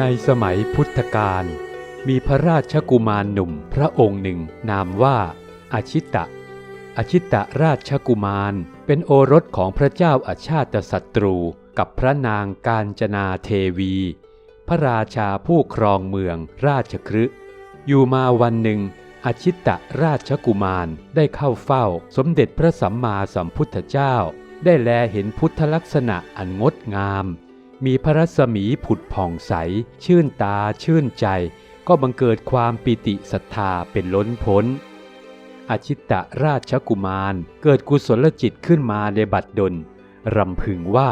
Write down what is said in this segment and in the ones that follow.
ในสมัยพุทธกาลมีพระราชกุมารหนุ่มพระองค์หนึ่งนามว่าอาชิตะอาชิตะราชกุมารเป็นโอรสของพระเจ้าอาชาติศัตรูกับพระนางกาญจนาเทวี พระราชาผู้ครองเมืองราชคฤห์อยู่มาวันหนึ่งอาชิตะราชกุมารได้เข้าเฝ้าสมเด็จพระสัมมาสัมพุทธเจ้า ได้แลเห็นพุทธลักษณะอันงดงาม มีพระรัศมีผุดผ่องใส ชื่นตาชื่นใจ ก็บังเกิดความปิติศรัทธาเป็นล้นพ้นอาชิตะราชกุมารเกิดกุศลจิตขึ้นมาในบัดดลรำพึงว่า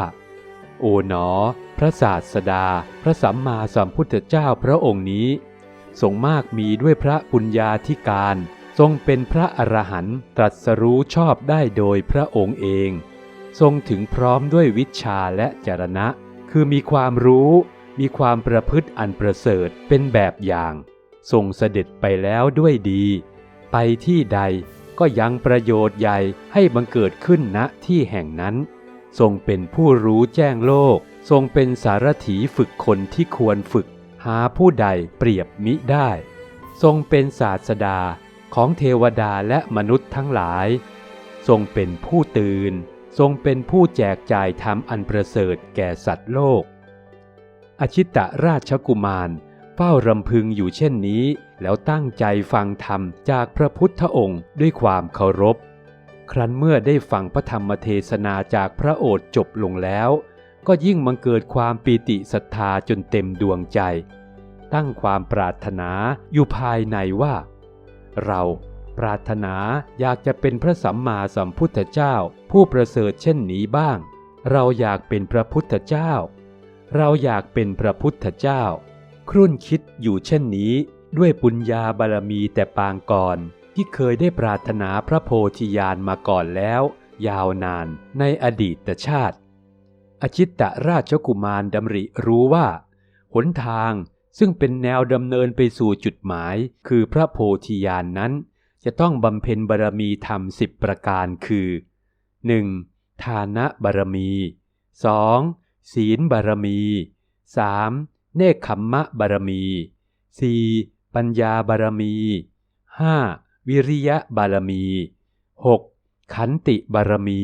โอ๋หนอ พระศาสดา พระสัมมาสัมพุทธเจ้าพระองค์นี้ทรงมากมีด้วยพระปุญญาธิการ ทรงเป็นพระอรหันต์ตรัสรู้ชอบได้โดยพระองค์เอง ทรงถึงพร้อมด้วยวิชาและจรณะ คือมีความรู้มีความประพฤติอันประเสริฐเป็นแบบอย่างทรงเสด็จไปแล้วด้วยดี ไปที่ใดก็ยังประโยชน์ใหญ่ให้บังเกิดขึ้นณที่แห่งนั้น ทรงเป็นผู้รู้แจ้งโลก ทรงเป็นสารถีฝึกคนที่ควรฝึก หาผู้ใดเปรียบมิได้ ทรงเป็นศาสดาของเทวดาและมนุษย์ทั้งหลาย ทรงเป็นผู้ตื่น ทรงเป็นผู้แจกจ่ายธรรมอันประเสริฐแก่สัตว์โลก อชิตะราชกุมารเฝ้ารำพึงอยู่เช่นนี้ แล้วตั้งใจฟังธรรมจากพระพุทธองค์ด้วยความเคารพ ครั้นเมื่อได้ฟังพระธรรมเทศนาจากพระโอษฐ์จบลงแล้ว ก็ยิ่งบังเกิดความปีติศรัทธาจนเต็มดวงใจ ตั้งความปรารถนาอยู่ภายในว่า เรา ปรารถนาอยากจะเป็นพระสัมมาสัมพุทธเจ้า ผู้ประเสริฐเช่นนี้บ้าง เราอยากเป็นพระพุทธเจ้า เราอยากเป็นพระพุทธเจ้า ครุ่นคิดอยู่เช่นนี้ ด้วยปุญญาบารมีแต่ปางก่อน ที่เคยได้ปรารถนาพระโพธิญาณมาก่อนแล้ว ยาวนานในอดีตชาติ อชิตตราชกุมารดำริรู้ว่า หนทางซึ่งเป็นแนวดำเนินไปสู่จุดหมายคือพระโพธิญาณนนั้น จะต้องบำเพ็ญบารมีธรรมสิบประการคือ 1. ทานะบารมี 2. ศีลบารมี 3. เนคขมมะบารมี 4. ปัญญาบารมี 5. วิริยะบารมี 6. ขันติบารมี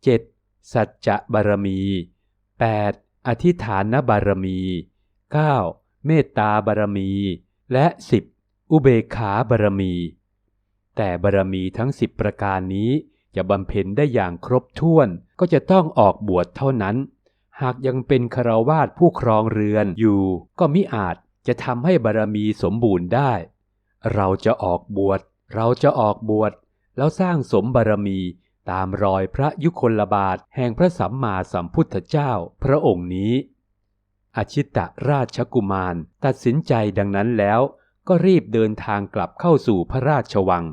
7. สัจจะบารมี 8. อธิฐานบารมี 9. เมตตาบารมี และ 10. อุเบกขาบารมี แต่บารมีทั้งสิบประการนี้จะบำเพ็ญได้อย่างครบถ้วนก็จะต้องออกบวชเท่านั้น หากยังเป็นคารวาสผู้ครองเรือนอยู่ ก็มิอาจจะทำให้บารมีสมบูรณ์ได้ เราจะออกบวช เราจะออกบวช แล้วสร้างสมบารมีตามรอยพระยุคลบาทแห่งพระสัมมาสัมพุทธเจ้าพระองค์นี้อชิตะราชกุมารตัดสินใจดังนั้นแล้ว ก็รีบเดินทางกลับเข้าสู่พระราชวัง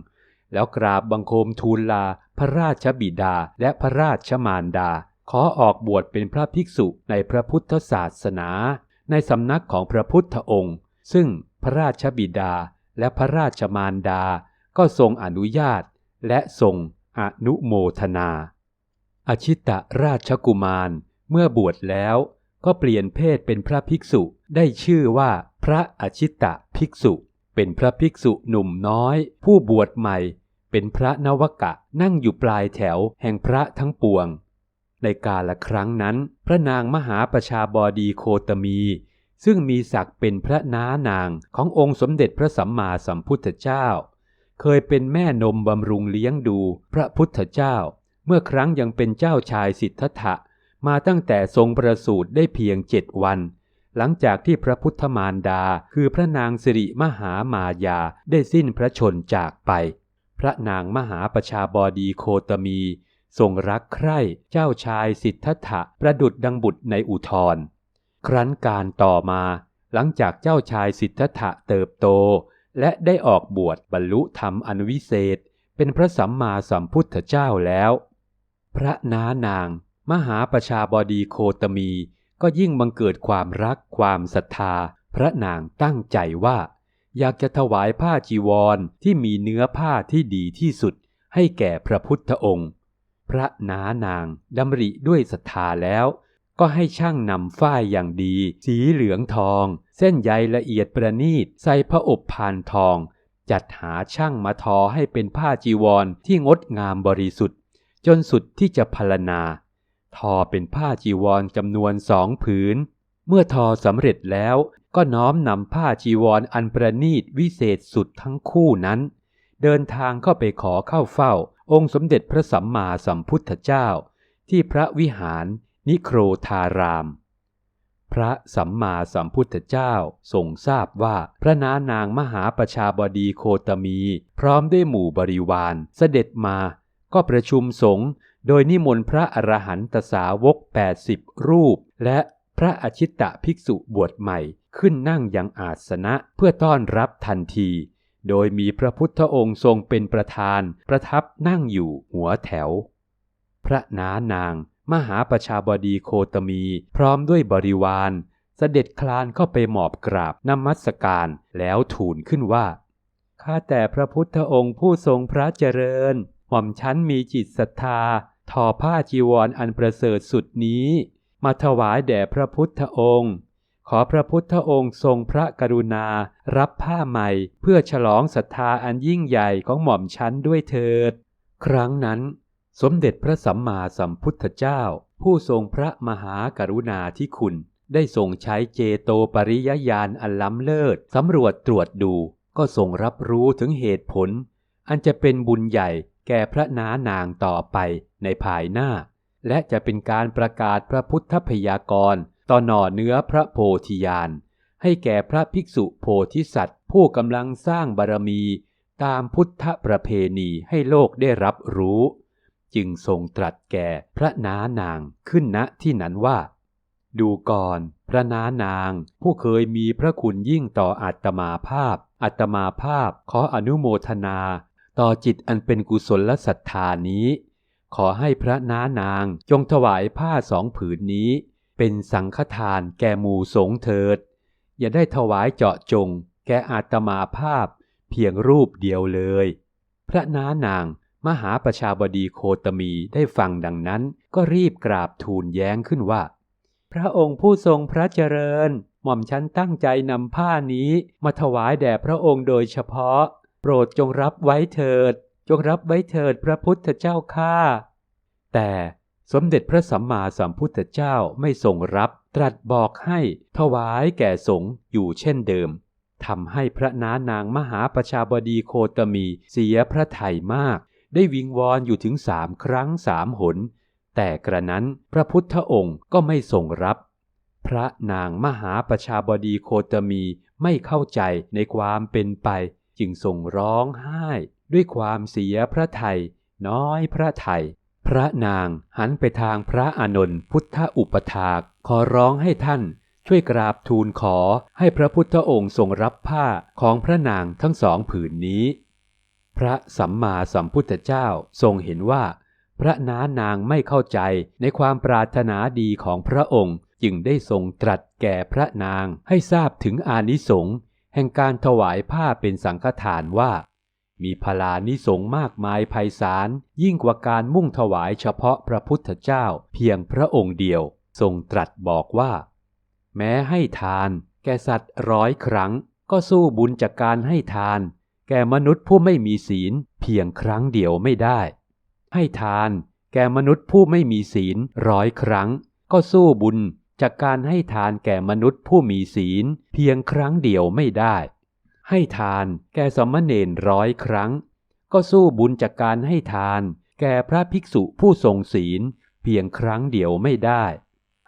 แล้วกราบบังคมทูลลา พระราชบิดาและพระราชมารดา ขอออกบวชเป็นพระภิกษุในพระพุทธศาสนา ในสำนักของพระพุทธองค์ ซึ่งพระราชบิดาและพระราชมารดา ก็ทรงอนุญาต และทรงอนุโมทนา อชิตะราชกุมารเมื่อบวชแล้วก็เปลี่ยนเพศเป็นพระภิกษุได้ชื่อว่าพระอชิตะภิกษุ เป็นพระภิกษุหนุ่มน้อย ผู้บวชใหม่ เป็นพระนวกะนั่งอยู่ปลายแถวแห่งพระทั้งปวง ในกาละครั้งนั้น พระนางมหาประชาบอดีโคตมี ซึ่งมีศักดิ์เป็นพระน้านางขององค์สมเด็จพระสัมมาสัมพุทธเจ้า เคยเป็นแม่นมบำรุงเลี้ยงดูพระพุทธเจ้า เมื่อครั้งยังเป็นเจ้าชายสิทธัตถะมาตั้งแต่ทรงประสูติได้เพียงเจ็ดวัน หลังจากที่พระพุทธมารดาคือพระนางสิริมหามายาได้สิ้นพระชนจากไป พระนางมหาประชาบดีโคตมี ทรงรักใคร่เจ้าชายสิทธัตถะประดุดดังบุตรในอุทธรครั้นการต่อมา หลังจากเจ้าชายสิทธัตถะเติบโต และได้ออกบวชบรรลุธรรมอันวิเศษ เป็นพระสัมมาสัมพุทธเจ้าแล้ว พระน้านาง มหาประชาบดีโคตมี ก็ยิ่งบังเกิดความรักความศรัทธา พระนางตั้งใจว่า อยากจะถวายผ้าจีวรที่มีเนื้อผ้าที่ดีที่สุด ให้แก่พระพุทธองค์ พระน้านางดำริด้วยศรัทธาแล้ว ก็ให้ช่างนำฝ้ายอย่างดี สีเหลืองทอง เส้นใยละเอียดประณีตใส่พระอบพานทอง จัดหาช่างมาทอให้เป็นผ้าจีวรที่งดงามบริสุทธิ์ จนสุดที่จะพรรณนา ทอเป็นผ้าจีวรจำนวนสองผืนเมื่อทอสำเร็จแล้ว ก็น้อมนำผ้าจีวรออันประณีตวิเศษสุดทั้งคู่นั้น เดินทางเข้าไปขอเข้าเฝ้า องค์สมเด็จพระสัมมาสัมพุทธเจ้า ที่พระวิหารนิโครธาราม พระสัมมาสัมพุทธเจ้าทรงทราบว่าพระนานางมหาประชาบดีโคตมี พร้อมด้วยหมู่บริวารเสด็จมา ก็ประชุมสงฆ์โดยนิมนต์พระอรหันตสาวก 80 รูป และพระอชิตตภิกษุบวชใหม่ ขึ้นนั่งยังอาสนะเพื่อต้อนรับทันที โดยมีพระพุทธองค์ทรงเป็นประธาน ประทับนั่งอยู่หัวแถว พระนานาง มหาประชาบดีโคตมี พร้อมด้วยบริวารเสด็จคลานเข้าไปหมอบกราบนมัสการแล้วทูลขึ้นว่าข้าแต่พระพุทธองค์ผู้ทรงพระเจริญ หม่อมชั้นมีจิตศรัทธาทอผ้าจีวรออันประเสริฐสุดนี้ มาถวายแด่พระพุทธองค์ ขอพระพุทธองค์ทรงพระกรุณา รับผ้าใหม่ เพื่อฉลองศรัทธาอันยิ่งใหญ่ของหม่อมชั้นด้วยเถิด ครั้งนั้น สมเด็จพระสัมมาสัมพุทธเจ้า ผู้ทรงพระมหากรุณาธิคุณ ได้ทรงใช้เจโตปริยญาณอันล้ำเลิศสำรวจตรวจดู ก็ทรงรับรู้ถึงเหตุผล อันจะเป็นบุญใหญ่แก่พระนานางต่อไปในภายหน้า และจะเป็นการประกาศพระพุทธพยากรณ์ ต่อหน่อเนื้อพระโพธิญาณ ให้แก่พระภิกษุโพธิสัตว์ ผู้กำลังสร้างบารมีตามพุทธประเพณีให้โลกได้รับรู้ จึงทรงตรัสแก่พระน้านางขึ้นณที่นั้นว่า ดูก่อนพระน้านางผู้เคยมีพระคุณยิ่งต่ออาตมาภาพอาตมาภาพขออนุโมทนา ต่อจิตอันเป็นกุศลศรัทธานี้ ขอให้พระน้านางจงถวายผ้าสองผืนนี้ เป็นสังฆทานแก่หมู่สงเถิด อย่าได้ถวายเจาะจง แก่อาตมาภาพเพียงรูปเดียวเลย พระน้านางมหาประชาบดีโคตมีได้ฟังดังนั้นก็รีบกราบทูลแย้งขึ้นว่า พระองค์ผู้ทรงพระเจริญ หม่อมฉันตั้งใจนำผ้านี้มาถวายแด่พระองค์โดยเฉพาะ โปรดจงรับไว้เถิด จงรับไว้เถิดพระพุทธเจ้าข้าแต่ สมเด็จพระสัมมาสัมพุทธเจ้าไม่ทรงรับ ตรัสบอกให้ถวายแก่สงฆ์อยู่เช่นเดิมทำให้พระน้านางมหาประชาบดีโคตมีเสียพระทัยมาก ได้วิงวอนอยู่ถึงสามครั้งสามหน แต่กระนั้นพระพุทธองค์ก็ไม่ทรงรับ พระนางมหาประชาบดีโคตมีไม่เข้าใจในความเป็นไป จึงทรงร้องไห้ ด้วยความเสียพระทัยน้อยพระทัย ระนางหันไปทางพระอานนท์พุทธอุปถาก ขอร้องให้ท่านช่วยกราบทูลขอให้พระพุทธองค์ทรงรับผ้าของพระนางทั้งสองผืนนี้ พระสัมมาสัมพุทธเจ้าทรงเห็นว่า พระน้านางไม่เข้าใจในความปรารถนาดีของพระองค์ จึงได้ทรงตรัสแก่พระนางให้ทราบถึงอานิสงส์แห่งการถวายผ้าเป็นสังฆทานว่า มีพลานิสงส์มากมายไพศาลยิ่งกว่าการมุ่งถวายเฉพาะพระพุทธเจ้าเพียงพระองค์เดียว ทรงตรัสบอกว่า แม้ให้ทาน แก่สัตว์ร้อยครั้ง ก็สู้บุญจากการให้ทาน แก่มนุษย์ผู้ไม่มีศีล เพียงครั้งเดียวไม่ได้ ให้ทาน แก่มนุษย์ผู้ไม่มีศีลร้อยครั้ง ก็สู้บุญจากการให้ทานแก่มนุษย์ผู้มีศีล เพียงครั้งเดียวไม่ได้ ให้ทานแก่สมณเณรร้อยครั้ง ก็สู้บุญจากการให้ทาน แก่พระภิกษุผู้ทรงศีล เพียงครั้งเดียวไม่ได้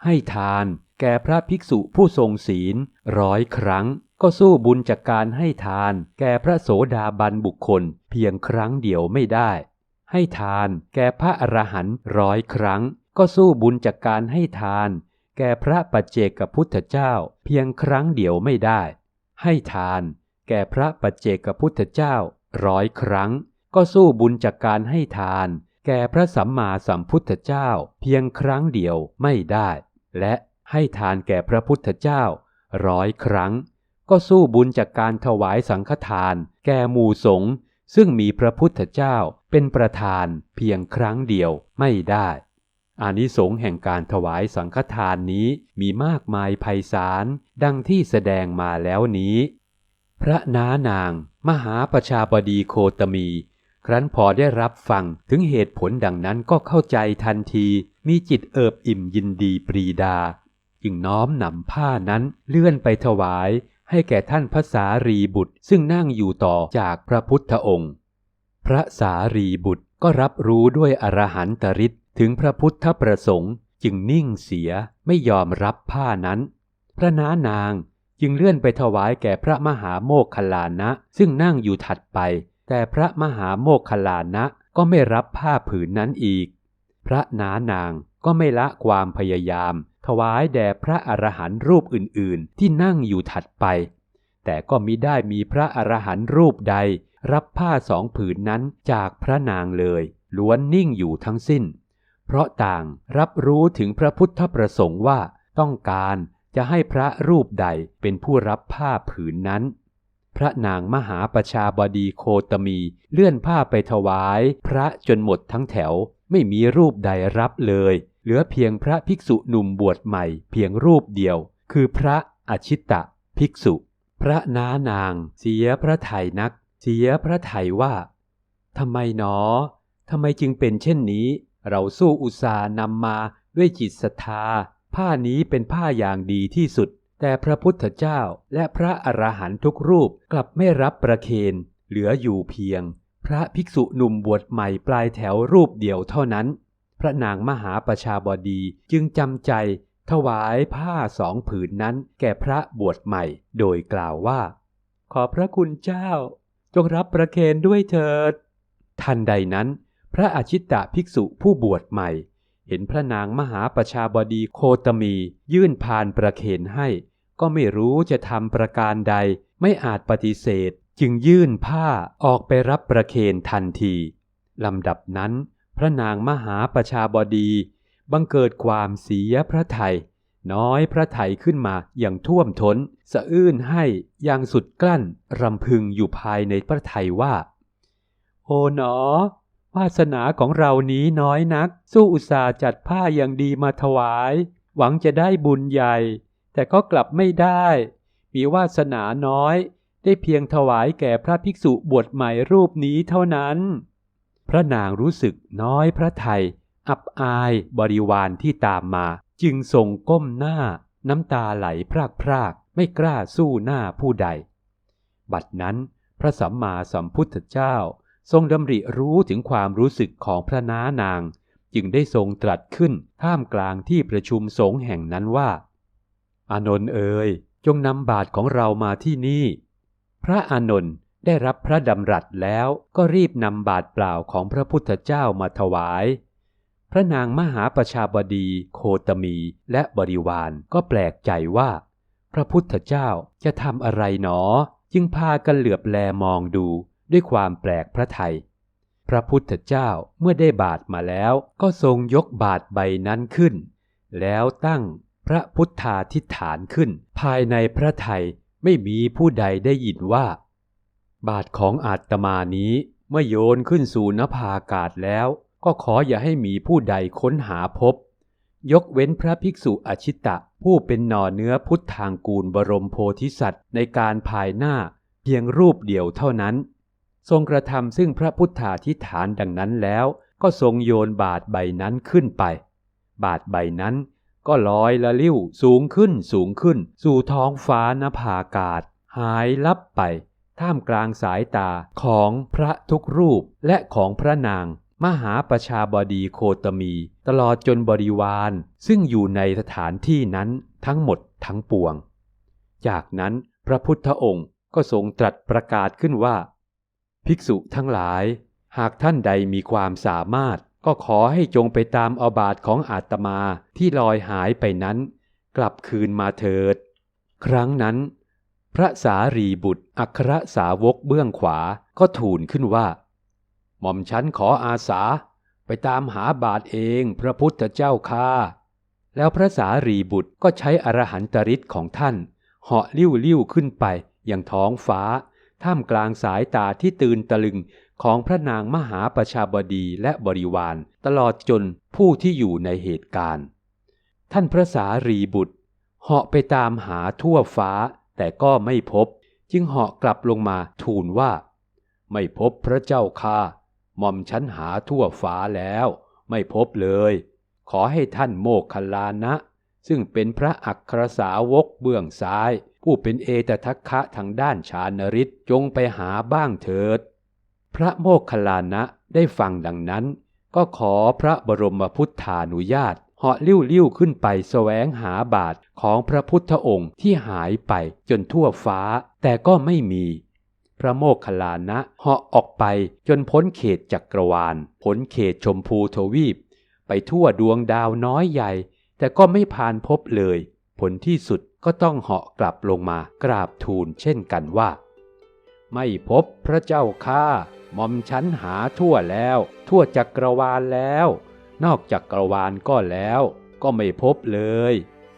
ให้ทานแก่พระภิกษุผู้ทรงศีลร้อยครั้ง ก็สู้บุญจากการให้ทาน แก่พระโสดาบันบุคคล เพียงครั้งเดียวไม่ได้ ให้ทานแก่พระอรหันต์ร้อยครั้ง ก็สู้บุญจากการให้ทาน แก่พระปัจเจกพุทธเจ้า เพียงครั้งเดียวไม่ได้ ให้ทาน แก่พระปัจเจกพุทธเจ้าร้อยครั้ง ก็สู้บุญจากการให้ทาน แก่พระสัมมาสัมพุทธเจ้าเพียงครั้งเดียวไม่ได้ และให้ทานแก่พระพุทธเจ้าร้อยครั้ง ก็สู้บุญจากการถวายสังฆทาน แก่หมู่สงฆ์ซึ่งมีพระพุทธเจ้าเป็นประธานเพียงครั้งเดียวไม่ได้อานิสงส์แห่งการถวายสังฆทานนี้มีมากมายไพศาลดังที่แสดงมาแล้วนี้ พระน้านาง มหาประชาบดีโคตมี ครั้นพอได้รับฟังถึงเหตุผลดังนั้นก็เข้าใจทันที มีจิตเอิบอิ่มยินดีปรีดา จึงน้อมนำผ้านั้นเลื่อนไปถวายให้แก่ท่านพระสารีบุตรซึ่งนั่งอยู่ต่อจากพระพุทธองค์ พระสารีบุตรก็รับรู้ด้วยอรหันตริศถึงพระพุทธประสงค์จึงนิ่งเสียไม่ยอมรับผ้านั้น พระน้านาง จึงเลื่อนไปถวายแก่พระมหาโมคคลานะ ซึ่งนั่งอยู่ถัดไป แต่พระมหาโมคคลานะก็ไม่รับผ้าผืนนั้นอีก พระนานางก็ไม่ละความพยายาม ถวายแด่พระอรหันต์รูปอื่นๆ ที่นั่งอยู่ถัดไป แต่ก็มิได้มีพระอรหันต์รูปใด รับผ้าสองผืนนั้นจากพระนางเลย ล้วนนิ่งอยู่ทั้งสิ้น เพราะต่างรับรู้ถึงพระพุทธประสงค์ว่าต้องการ จะให้พระรูปใดเป็นผู้รับผ้าผืนนั้น พระนางมหาประชาบดีโคตมีเลื่อนผ้าไปถวาย พระจนหมดทั้งแถวไม่มีรูปใดรับเลย เหลือเพียงพระภิกษุหนุ่มบวชใหม่เพียงรูปเดียว คือพระอชิตะภิกษุ พระน้านาง เสียพระไทยนัก เสียพระไทยว่าทำไมหนอทำไมจึงเป็นเช่นนี้ เราสู้อุตสาห์นำมาด้วยจิตศรัทธา ผ้านี้เป็นผ้าอย่างดีที่สุด แต่พระพุทธเจ้าและพระอรหันตุกรูปกลับไม่รับประเคนเหลืออยู่เพียง พระภิกษุหนุ่มบวชใหม่ปลายแถวรูปเดียวเท่านั้น พระนางมหาประชาบดีจึงจำใจถวายผ้าสองผืนนั้นแก่พระบวชใหม่ โดยกล่าวว่า ขอพระคุณเจ้า จงรับประเคนด้วยเถิด ทันใดนั้น พระอาชิตะภิกษุผู้บวชใหม่ เห็นพระนางมหาประชาบดีโคตมี ยื่นพานประเคนให้ ก็ไม่รู้จะทำประการใด ไม่อาจปฏิเสธ จึงยื่นผ้าออกไปรับประเคนทันทีลำดับนั้น พระนางมหาประชาบดี บังเกิดความเสียพระไทย น้อยพระไทยขึ้นมาอย่างท่วมท้น สะอื้นให้อย่างสุดกลั้นรำพึงอยู่ภายในพระไทยว่า โอ๋หนอ วาสนาของเรานี้น้อยนัก สู้อุตสาห์จัดผ้าอย่างดีมาถวาย หวังจะได้บุญใหญ่ แต่ก็กลับไม่ได้ มีวาสนาน้อย ได้เพียงถวายแก่พระภิกษุบวชใหม่รูปนี้เท่านั้น พระนางรู้สึกน้อยพระไทย อับอายบริวารที่ตามมา จึงทรงก้มหน้า น้ำตาไหลพรากพรากๆไม่กล้าสู้หน้าผู้ใด บัดนั้นพระสัมมาสัมพุทธเจ้า ทรงดำริรู้ถึงความรู้สึกของพระน้านาง จึงได้ทรงตรัสขึ้นท่ามกลางที่ประชุมสงฆ์แห่งนั้นว่า อานนท์เอ๋ยจงนำบาทของเรามาที่นี่ พระอานนท์ได้รับพระดำรัสแล้วก็รีบนำบาทเปล่าของพระพุทธเจ้ามาถวาย พระนางมหาประชาบดีโคตมีและบริวารก็แปลกใจว่า พระพุทธเจ้าจะทำอะไรหนอ จึงพากันเหลือบแลมองดู ด้วยความแปลกพระไทย พระพุทธเจ้าเมื่อได้บาทมาแล้วก็ทรงยกบาทใบนั้นขึ้น แล้วตั้งพระพุทธาทิฐานขึ้น ภายในพระไทยไม่มีผู้ใดได้ยินว่า บาทของอาตมานี้เมื่อโยนขึ้นสู่นภาอากาศแล้ว ก็ขออย่าให้มีผู้ใดค้นหาพบ ยกเว้นพระภิกษุอชิตะ ผู้เป็นหน่อเนื้อพุทธางกูลบรมโพธิสัตว์ในการภายหน้าเพียงรูปเดียวเท่านั้น ทรงกระทำซึ่งพระพุทธาธิฐานดังนั้นแล้ว ก็ทรงโยนบาทใบนั้นขึ้นไป บาทใบนั้นก็ลอยละลิ้วสูงขึ้นสูงขึ้น สู่ท้องฟ้านภาอากาศ หายลับไป ท่ามกลางสายตาของพระทุกรูปและของพระนาง มหาประชาบดีโคตมี ตลอดจนบริวาร ซึ่งอยู่ในสถานที่นั้นทั้งหมดทั้งปวง จากนั้นพระพุทธองค์ก็ทรงตรัสประกาศขึ้นว่า ภิกษุทั้งหลาย หากท่านใดมีความสามารถ ก็ขอให้จงไปตามอาบาทของอาตมาที่ลอยหายไปนั้น กลับคืนมาเถิด ครั้งนั้น พระสารีบุตรอัครสาวกเบื้องขวาก็ทูลขึ้นว่า หม่อมฉันขออาสา ไปตามหาบาทเองพระพุทธเจ้าค่าแล้วพระสารีบุตรก็ใช้อรหันตริศของท่านเหาะลิ้วลิ้วขึ้นไปอย่างท้องฟ้า ท่ามกลางสายตาที่ตื่นตะลึงของพระนางมหาประชาบดีและบริวาร ตลอดจนผู้ที่อยู่ในเหตุการณ์ ท่านพระสารีบุตร เหาะไปตามหาทั่วฟ้าแต่ก็ไม่พบ จึงเหาะกลับลงมาทูลว่า ไม่พบพระเจ้าค่ะหม่อมฉันหาทั่วฟ้าแล้ว ไม่พบเลย ขอให้ท่านโมกขลานะ ซึ่งเป็นพระอัครสาวกเบื้องซ้าย ผู้เป็นเอตทัคคะทางด้านชานริศจงไปหาบ้างเถิด พระโมคคัลลานะได้ฟังดังนั้น ก็ขอพระบรมพุทธานุญาตเหาะลิ้วลิ้วขึ้นไปแสวงหาบาทของพระพุทธองค์ที่หายไปจนทั่วฟ้า แต่ก็ไม่มี พระโมคคัลลานะเหาะออกไปจนพ้นเขตจักรวาลพ้นเขตชมพูทวีป ไปทั่วดวงดาวน้อยใหญ่ แต่ก็ไม่ผ่านพบเลย ผลที่สุด ก็ต้องเหาะกลับลงมากราบทูลเช่นกันว่า ไม่พบพระเจ้าข้าหม่อมฉันหาทั่วแล้ว ทั่วจักรวาลแล้ว นอกจักรวาลก็แล้ว ก็ไม่พบเลย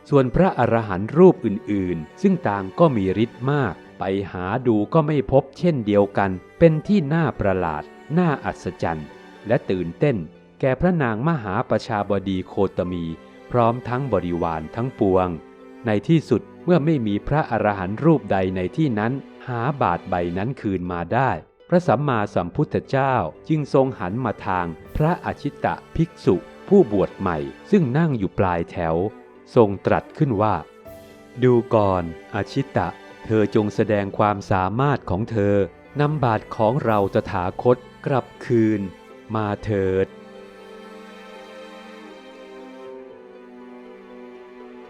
ส่วนพระอรหันต์รูปอื่นๆ ซึ่งต่างก็มีฤทธิ์มาก ไปหาดูก็ไม่พบเช่นเดียวกัน เป็นที่น่าประหลาด น่าอัศจรรย์ และตื่นเต้น แก่พระนางมหาประชาบดีโคตมี พร้อมทั้งบริวารทั้งปวง ในที่สุดเมื่อไม่มีพระอรหันต์รูปใดในที่นั้น หาบาทใบนั้นคืนมาได้ พระสัมมาสัมพุทธเจ้าจึงทรงหันมาทางพระอาชิตะภิกษุ ผู้บวชใหม่ ซึ่งนั่งอยู่ปลายแถว ทรงตรัสขึ้นว่า ดูก่อนอาชิตะ เธอจงแสดงความสามารถของเธอนำบาทของเราตถาคตกลับคืน มาเถิด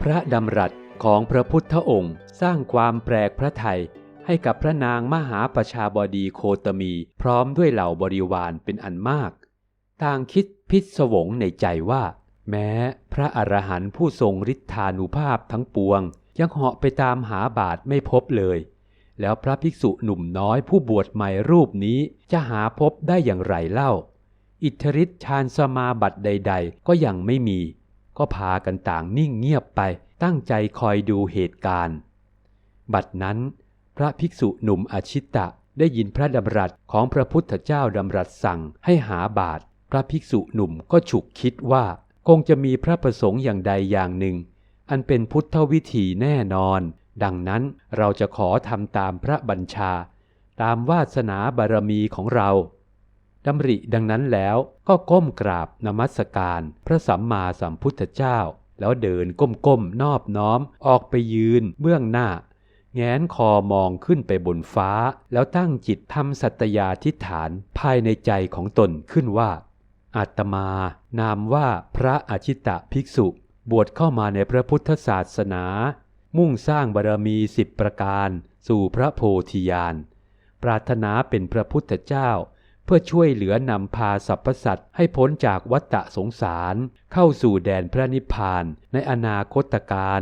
พระดำรัส ของพระพุทธองค์ สร้างความแปลกพระไทยให้กับพระนางมหาประชาบดีโคตมี พร้อมด้วยเหล่าบริวารเป็นอันมาก ต่างคิดพิศวงในใจว่า แม้พระอรหันต์ผู้ทรงฤทธานุภาพทั้งปวง ยังเหาะไปตามหาบาทไม่พบเลย แล้วพระภิกษุหนุ่มน้อยผู้บวชใหม่รูปนี้จะหาพบได้อย่างไรเล่า อิทธิฤทธิ์ฌานสมาบัติใด ๆ ก็ยังไม่มี ก็พากันต่างนิ่งเงียบไป ตั้งใจคอยดูเหตุการณ์ บัดนั้น พระภิกษุหนุ่มอาชิตะได้ยินพระดำรัสของพระพุทธเจ้าดำรัสสั่งให้หาบาทพระภิกษุหนุ่มก็ฉุกคิดว่าคงจะมีพระประสงค์อย่างใดอย่างหนึ่ง อันเป็นพุทธวิธีแน่นอน ดังนั้นเราจะขอทำตามพระบัญชา ตามวาสนาบารมีของเราดำริดังนั้นแล้วก็ก้มกราบนมัสการพระสัมมาสัมพุทธเจ้า แล้วเดินก้มๆนอบน้อมออกไปยืนเบื้องหน้า แงนคอมองขึ้นไปบนฟ้า แล้วตั้งจิตทำสัตยาธิฐานภายในใจของตนขึ้นว่า อาตมา นามว่าพระอาชิตะภิกษุ บวชเข้ามาในพระพุทธศาสนา มุ่งสร้างบารมีสิบประการ สู่พระโพธิญาณ ปรารถนาเป็นพระพุทธเจ้า เพื่อช่วยเหลือนำพาสรรพสัตว์ให้พ้นจากวัฏสงสาร เข้าสู่แดนพระนิพพานในอนาคตการ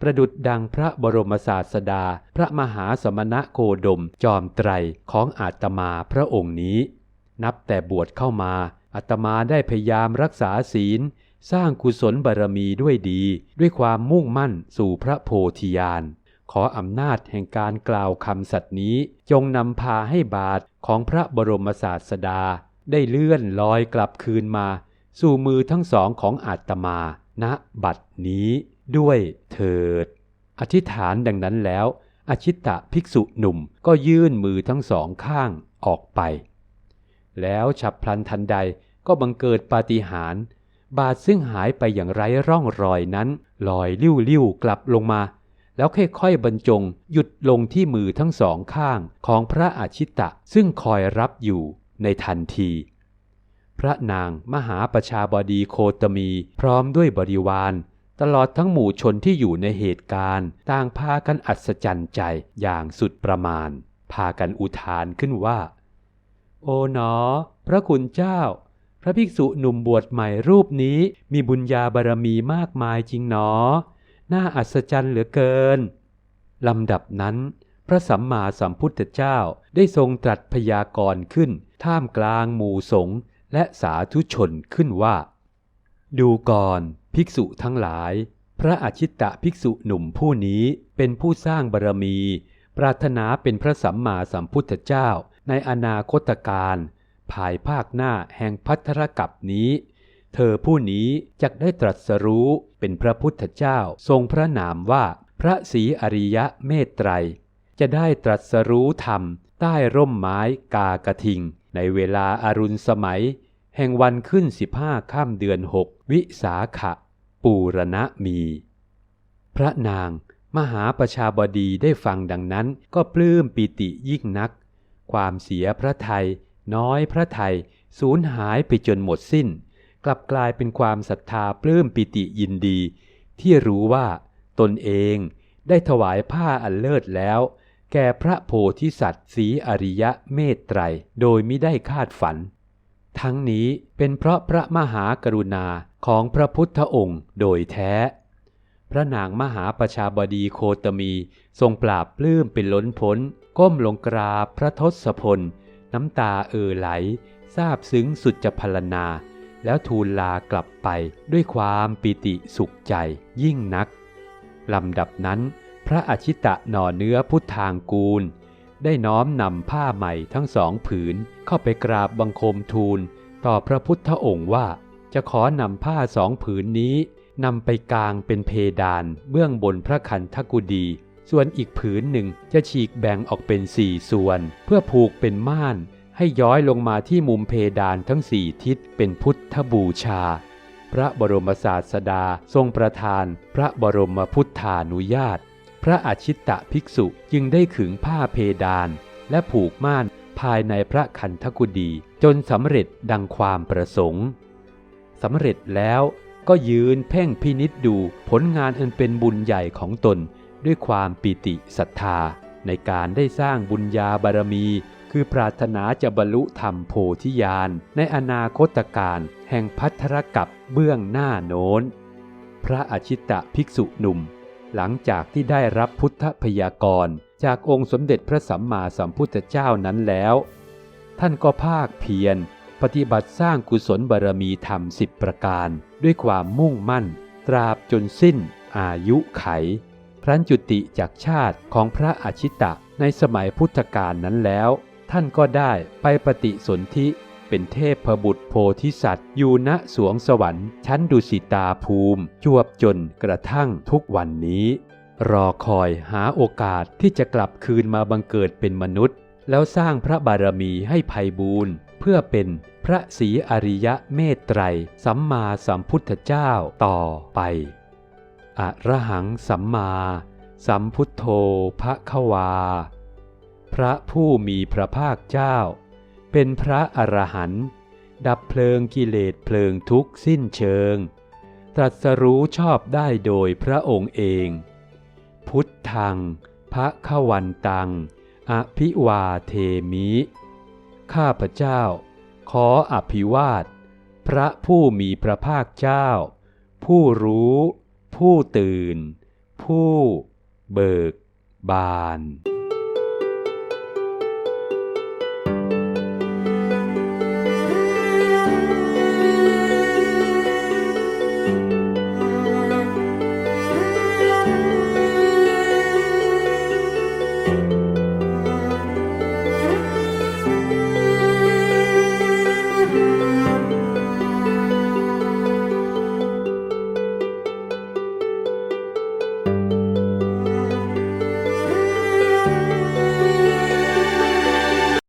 ประดุดดังพระบรมศาสดา พระมหาสมณะโคดมจอมไตรของอาตมาพระองค์นี้ นับแต่บวชเข้ามาอาตมาได้พยายามรักษาศีล สร้างกุศลบารมีด้วยดี ด้วยความมุ่งมั่นสู่พระโพธิญาณ ขออำนาจแห่งการกล่าวคำสัตย์นี้ จงนำพาให้บาทของพระบรมศาสดา ได้เลื่อนลอยกลับคืนมา สู่มือทั้งสองของอาตมา ณบัดนี้ ด้วยเถิด อธิษฐานดังนั้นแล้ว อชิตตะภิกษุหนุ่มก็ยื่นมือทั้งสองข้างออกไป แล้วฉับพลันทันใดก็บังเกิดปาฏิหาริย์บาทซึ่งหายไปอย่างไร้ร่องรอยนั้นลอยลิ้วลิ้วกลับลงมา แล้วค่อยๆบรรจงหยุดลงที่มือทั้งสองข้างของพระอาชิตะซึ่งคอยรับอยู่ในทันที พระนางมหาประชาบดีโคตมีพร้อมด้วยบริวารตลอดทั้งหมู่ชนที่อยู่ในเหตุการณ์ ต่างพากันอัศจรรย์ใจอย่างสุดประมาณ พากันอุทานขึ้นว่า โอ๋หนอ พระคุณเจ้า พระภิกษุหนุ่มบวชใหม่รูปนี้มีบุญญาบารมีมากมายจริงหนอ น่าอัศจรรย์เหลือเกินลำดับนั้น พระสัมมาสัมพุทธเจ้าได้ทรงตรัสพยากรณ์ขึ้น ท่ามกลางหมู่สงฆ์และสาธุชนขึ้นว่า ดูก่อนภิกษุทั้งหลาย พระอาชิตตะภิกษุหนุ่มผู้นี้เป็นผู้สร้างบารมี ปรารถนาเป็นพระสัมมาสัมพุทธเจ้าในอนาคตการ ภายภาคหน้าแห่งพัทธรกับนี้ เธอผู้นี้จะได้ตรัสรู้เป็นพระพุทธเจ้าทรงพระนามว่าพระศรีอริยะเมตไตร จะได้ตรัสรู้ธรรม ใต้ร่มไม้กากระทิง ในเวลาอารุณสมัย แห่งวันขึ้นสิบห้าค่ำเดือนหกวิสาขะ ปูรณะมี พระนางมหาประชาบดีได้ฟังดังนั้นก็ปลื้มปิติยิ่งนัก ความเสียพระไทย น้อยพระไทยสูญหายไปจนหมดสิ้น กลับกลายเป็นความศรัทธาปลื้มปิติยินดี ที่รู้ว่าตนเองได้ถวายผ้าอันเลิศแล้ว แก่พระโพธิสัตว์สีอริยะเมตไตรโดยมิได้คาดฝัน ทั้งนี้เป็นเพราะพระมหากรุณาของพระพุทธองค์โดยแท้ พระนางมหาประชาบดีโคตมีทรงปราบปลื้มเป็นล้นพ้น ก้มลงกราบพระทศพล น้ำตาเอ่อไหลซาบซึ้งสุดจะพรรณนา แล้วทูลลากลับไปด้วยความปิติสุขใจยิ่งนักลำดับนั้น พระอชิตะหน่อเนื้อพุทธางกูล ได้น้อมนำผ้าใหม่ทั้งสองผืนเข้าไปกราบบังคมทูล ต่อพระพุทธองค์ว่า จะขอนำผ้าสองผืนนี้นำไปกางเป็นเพดานเบื้องบนพระคันธกุดี ส่วนอีกผืนหนึ่งจะฉีกแบ่งออกเป็นสี่ส่วน เพื่อผูกเป็นม่าน ให้ย้อยลงมาที่มุมเพดานทั้งสี่ทิศเป็นพุทธบูชา พระบรมศาสดาทรงประทาน พระบรมพุทธานุญาต พระอาชิตตภิกษุจึงได้ขึงผ้าเพดาน และผูกม่านภายในพระคันธกุดีจนสำเร็จดังความประสงค์สำเร็จแล้วก็ยืนเพ่งพินิษดูผลงานอันเป็นบุญใหญ่ของตนด้วยความปิติศรัทธา ในการได้สร้างบุญญาบารมี คือปรารถนาจะบรรลุธรรมโพธิญาณในอนาคตการแห่งพัทธรกับเบื้องหน้าโน้น พระอาชิตะภิกษุหนุ่ม หลังจากที่ได้รับพุทธพยากรณ์จากองค์สมเด็จพระสัมมาสัมพุทธเจ้านั้นแล้ว ท่านก็ภาคเพียรปฏิบัติสร้างกุศลบารมีธรรมสิบประการ ด้วยความมุ่งมั่น ตราบจนสิ้นอายุไขครั้นจุติจากชาติของพระอาชิตะในสมัยพุทธกาลนั้นแล้ว ท่านก็ได้ไปปฏิสนธิเป็นเทพบุตรโพธิสัตว์ อยู่ณสวงสวรรค์ชั้นดุสิตาภูมิ จวบจนกระทั่งทุกวันนี้ รอคอยหาโอกาสที่จะกลับคืนมาบังเกิดเป็นมนุษย์ แล้วสร้างพระบารมีให้ไพบูรณ์เพื่อเป็นพระศรีอริยะเมตไตรสัมมาสัมพุทธเจ้าต่อไป อะระหังสัมมา สัมพุทโธพระควา พระผู้มีพระภาคเจ้า เป็นพระอรหันต์ดับเพลิงกิเลสเพลิงทุกข์สิ้นเชิง ตรัสรู้ชอบได้โดยพระองค์เอง พุทธังพระขวันตัง อภิวาเทมิ ข้าพเจ้า ขออภิวาท พระผู้มีพระภาคเจ้า ผู้รู้ ผู้ตื่น ผู้เบิกบาน